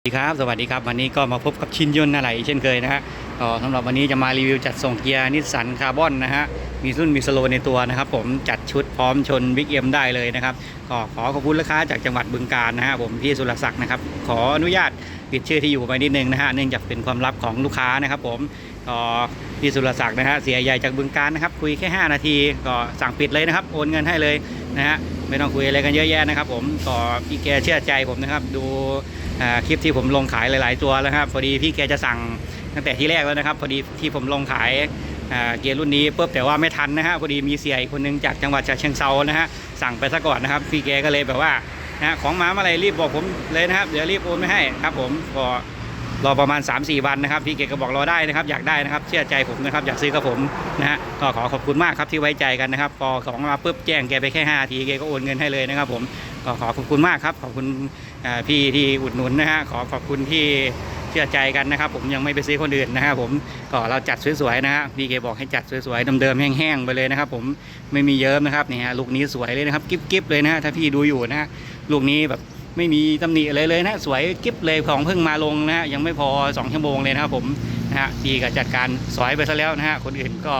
สวัสดีครับสวัสดีครับวันนี้ก็มาพบกับชินยนต์อะไรเช่นเคยนะฮะก็สำหรับวันนี้จะมารีวิวจัดส่งเกียร์นิสสันคาร์บอนนะฮะมีรุ่นมีสโลในตัวนะครับ ผมจัดชุดพร้อมชนบิ๊กเอ็มได้เลยนะครับก็ขอขอบคุณลูกค้าจากจังหวัดบึงกาฬนะฮะผมพี่สุรศักดิ์นะครับขออนุญาตปิดชื่อที่อยู่ไปนิดนึงนะฮะเนื่องจากเป็นความลับของลูกค้านะครับผมก็พี่สุรศักดิ์นะฮะเสียใหญ่จากบึงกาฬนะครับคุยแค่ 5 นาทีก็สั่งปิดเลยนะครับโอนเงินให้เลยนะฮะ ไม่ต้องคุยอะไรกันเยอะแยะนะครับ ผมก็พี่แกเชื่อใจผมนะครับ ดูคลิปที่ผมลงขายหลาย ๆ ตัวแล้วครับพอดีพี่แกจะสั่งตั้งแต่ที่แรกแล้วนะครับ พอดีที่ผมลงขายเกียร์รุ่นนี้ปุ๊บแต่ว่าไม่ทันนะฮะพอดีมีเสียอีกคนนึงจากจังหวัดฉะเชิงเซานะฮะสั่งไปซะก่อนนะครับพี่แกก็เลยแบบว่านะของมาเมื่อไรรีบบอกผมเลยนะครับ เดี๋ยวรีบโอนไม่ให้ครับ ผมก็ รอประมาณ 3-4 วันนะครับพี่แกก็บอกรอได้นะครับ อยากได้นะครับ เชื่อใจผมนะครับ อยากซื้อกับผมนะฮะก็ขอขอบคุณมากครับที่ไว้ใจกันนะครับพอของมาปุ๊บแจ้งแกไปแค่5นาทีแกก็โอนเงินให้เลยนะครับ ผมก็ขอขอบคุณมากครับ ขอบคุณพี่ที่อุดหนุนนะฮะขอขอบคุณที่เชื่อใจกันนะครับ ผมยังไม่ไปซื้อคนอื่นนะครับผมก็เราจัดสวยๆนะฮะพี่เกบอกให้จัดสวยๆเดิมๆแห้งๆไปเลยนะครับ ผมไม่มีเยิ้มนะครับนี่ฮะลูกนี้สวยเลยนะครับกิ๊บๆเลยนะฮะถ้าพี่ดูอยู่นะลูกนี้แบบ ไม่มีตำหนิอะไรเลยนะสวยกิ๊บเลยของเพิ่งมาลงนะฮะยังไม่พอ 2 ชั่วโมงเลยนะครับผมนะฮะพี่ก็จัดการสอยไปซะแล้วนะฮะคนอื่นก็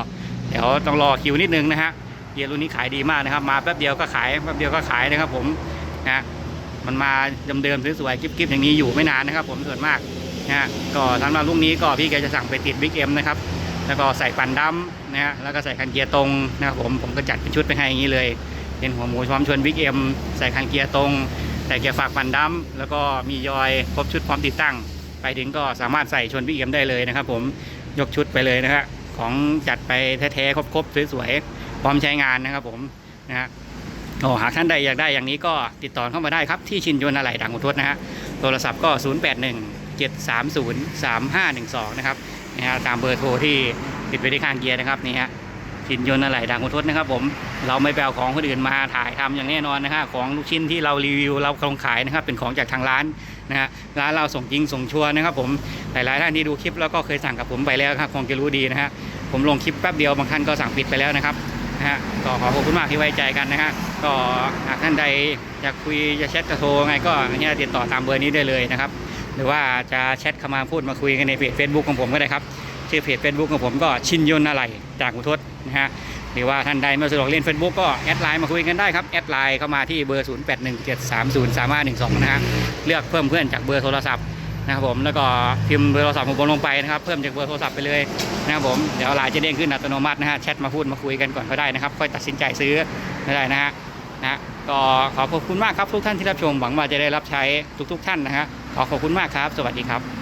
เดี๋ยวต้องรอคิวนิดนึงนะฮะเยรุ่นนี้ขายดีมากนะครับ มาแป๊บเดียวก็ขายแป๊บเดียวก็ขายนะครับ ผมนะฮะมันมาเดิมๆสวยๆกิ๊บๆอย่างนี้อยู่ไม่นานนะครับ ผมส่วนมากนะฮะก็สำหรับลูกนี้ก็พี่แกจะสั่งไปติดบิ๊กเอ็มนะครับแล้วก็ใส่ปันดำนะฮะแล้วก็ใส่คันเกียร์ตรงนะครับผมผมก็จัดเป็นชุดไปให้อย่างนี้เลยเป็นหัวหมูพร้อมชนบิ๊กเอ็มใส่คันเกียร์ตรง ใส่เกียร์ฝากปันดำแล้วก็มียอยครบชุดพร้อมติดตั้ง ไปถึงก็สามารถใส่ชนบิ๊กเอ็มได้เลยนะครับ ผมยกชุดไปเลยนะฮะของจัดไปแท้ๆครบๆสวยๆพร้อมใช้งานนะครับ ผมนะฮะโอ้หากท่านใดอยากได้อย่างนี้ก็ติดต่อเข้ามาได้ครับ ที่ชินยนต์อะไหล่ด่างอุทศนะฮะโทรศัพท์ก็ 0 8 1 7 3 0 3 5 1 2 นะครับนะฮะตามเบอร์โทรที่ติดไว้ที่ข้างเกียร์นะครับนี่ฮะ ชินยนต์อะไหล่ด่างอุณทศนะครับ ผมเราไม่แปลของคนอื่นมาถ่ายทำอย่างแน่นอนนะฮะของลูกชิ้นที่เรารีวิวเราลงขายนะครับ เป็นของจากทางร้านนะฮะร้านเราส่งจริงส่งชัวร์นะครับ ผมหลายๆท่านที่ดูคลิปแล้วก็เคยสั่งกับผมไปแล้วครับคงจะรู้ดีนะฮะผมลงคลิปแป๊บเดียวบางท่านก็สั่งปิดไปแล้วนะครับนะฮะก็ขอขอบคุณมากที่ไว้ใจกันนะฮะก็หากท่านใดอยากคุยจะแชทจะโทรไงก็เนี่ยติดต่อตามเบอร์นี้ได้เลยนะครับ หรือว่าจะแชทเข้ามาพูดมาคุยกันในเพจ Facebook ของผมก็ได้ครับ ชื่อเพจ Facebook ของผมก็ชินยนอะไรจากอุทศนะฮะหรือว่าท่านใดไม่สะดวกเล่น Facebook ก็แอดไลน์มาคุยกันได้ครับ แอดไลน์เข้ามาที่เบอร์ 0817303512 นะฮะเลือกเพิ่มเพื่อนจากเบอร์โทรศัพท์นะครับผมแล้วก็พิมพ์เบอร์โทรศัพท์ของผมลงไปนะครับเพิ่มจากเบอร์โทรศัพท์ไปเลยนะครับผมเดี๋ยวไลน์จะเด้งขึ้นอัตโนมัตินะฮะแชทมาพูดมาคุยกันก่อนก็ได้นะครับค่อยตัดสินใจซื้อก็ได้นะฮะนะก็ขอขอบคุณมากครับทุกท่านที่รับชมหวังว่าจะได้รับใช้ทุก ๆ ท่านนะฮะขอขอบคุณมากครับ สวัสดีครับ